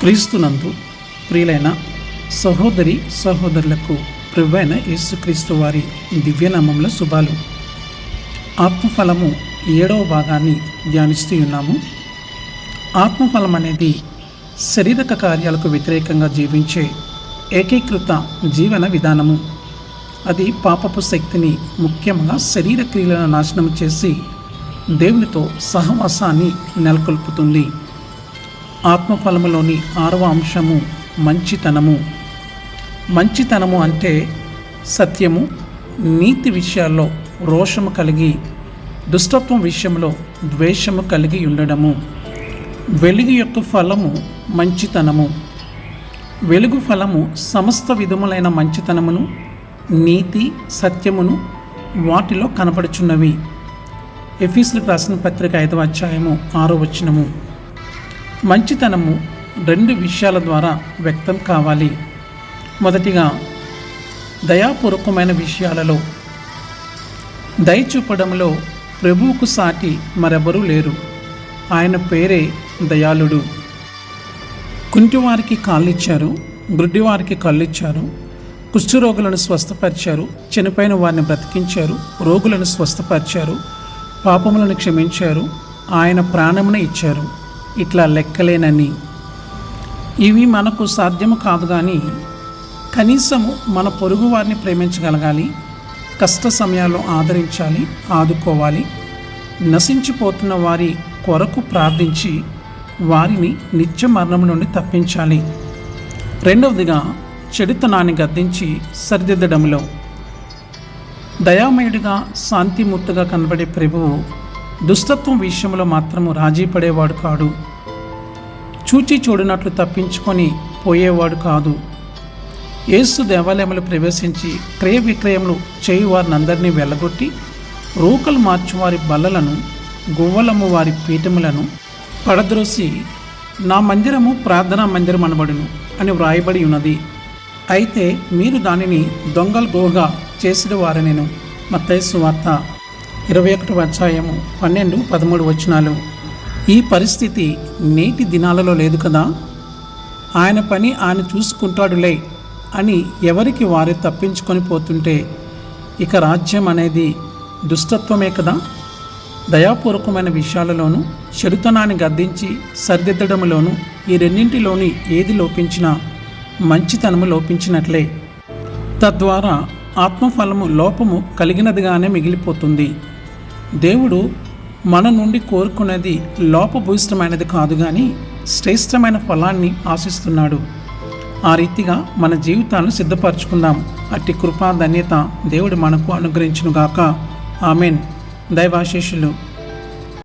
క్రీస్తునందు ప్రియులైన సహోదరి సహోదరులకు ప్రభువైన యేసుక్రీస్తు వారి దివ్యనామంలో శుభాలు. ఆత్మఫలము ఏడవ భాగాన్ని ధ్యానిస్తూ ఉన్నాము. ఆత్మఫలం అనేది శారీరక కార్యాలకు వ్యతిరేకంగా జీవించే ఏకీకృత జీవన విధానము. అది పాపపు శక్తిని ముఖ్యంగా శరీర క్రియలను నాశనం చేసి దేవునితో సహవాసాన్ని నెలకొల్పుతుంది. ఆత్మఫలములోని ఆరవ అంశము మంచితనము. మంచితనము అంటే సత్యము నీతి విషయాల్లో రోషము కలిగి దుష్టత్వం విషయంలో ద్వేషము కలిగి ఉండడము. వెలుగు యొక్క ఫలము మంచితనము. వెలుగు ఫలము సమస్త విధములైన మంచితనమును నీతి సత్యమును వాటిలో కనపడుచున్నవి. ఎఫీసులకు రాసిన పత్రిక ఐదవ అధ్యాయము ఆరో వచనము. మంచితనము రెండు విషయాల ద్వారా వ్యక్తం కావాలి. మొదటిగా దయాపూర్వకమైన విషయాలలో దయ చూపడంలో ప్రభువుకు సాటి మరెవరూ లేరు. ఆయన పేరే దయాళుడు. కుంటివారికి కాళ్ళిచ్చారు గుడ్డివారికి కళ్ళిచ్చారు కుష్ఠరోగులను స్వస్థపరిచారు చనిపోయిన వారిని బ్రతికించారు రోగులను స్వస్థపరిచారు పాపములను క్షమించారు ఆయన ప్రాణమున ఇచ్చారు. ఇట్లా లెక్కలేనని. ఇవి మనకు సాధ్యము కాదు కానీ కనీసము మన పొరుగు వారిని ప్రేమించగలగాలి కష్ట సమయాల్లో ఆదరించాలి ఆదుకోవాలి నశించిపోతున్న వారి కొరకు ప్రార్థించి వారిని నిత్య మరణం నుండి తప్పించాలి. రెండవదిగా చెడుతనాన్ని గద్దించి సరిదిద్దడంలో. దయామయుడిగా శాంతిమూర్తిగా కనబడే ప్రభువు దుస్తత్వం విషయంలో మాత్రము రాజీ పడేవాడు కాడు. చూచి చూడనట్లు తప్పించుకొని పోయేవాడు కాదు. యేసు దేవాలయంలో ప్రవేశించి క్రయ విక్రయములు చేయువారిని అందరినీ వెళ్ళగొట్టి రూకలు మార్చువారి బల్లలను గువ్వలము వారి పీఠములను పడద్రోసి నా మందిరము ప్రార్థనా మందిరం అనబడును అని వ్రాయబడి ఉన్నది. అయితే మీరు దానిని దొంగల గోగా చేసిన వారు నేను మత్తైసు వార్త ఇరవై ఒకటి అధ్యాయము పన్నెండు పదమూడు వచనాలు. ఈ పరిస్థితి నేటి దినాలలో లేదు కదా? ఆయన పని ఆయన చూసుకుంటాడులే అని ఎవరికి వారే తప్పించుకొని పోతుంటే ఇక రాజ్యం అనేది దుష్టత్వమే కదా? దయాపూర్వకమైన విషయాలలోనూ చెడుతనాన్ని గద్దించి సరిదిద్దడంలోనూ ఈ రెండింటిలోని ఏది లోపించినా మంచితనము లోపించినట్లే. తద్వారా ఆత్మఫలము లోపము కలిగినదిగానే మిగిలిపోతుంది. దేవుడు మన నుండి కోరుకున్నది లోపభూయిష్టమైనది కాదు కానీ శ్రేష్టమైన ఫలాన్ని ఆశిస్తున్నాడు. ఆ రీతిగా మన జీవితాలను సిద్ధపరచుకుందాం. అట్టి కృపా ధన్యత దేవుడు మనకు అనుగ్రహించునుగాక. ఆమెన్. దైవాశీషులు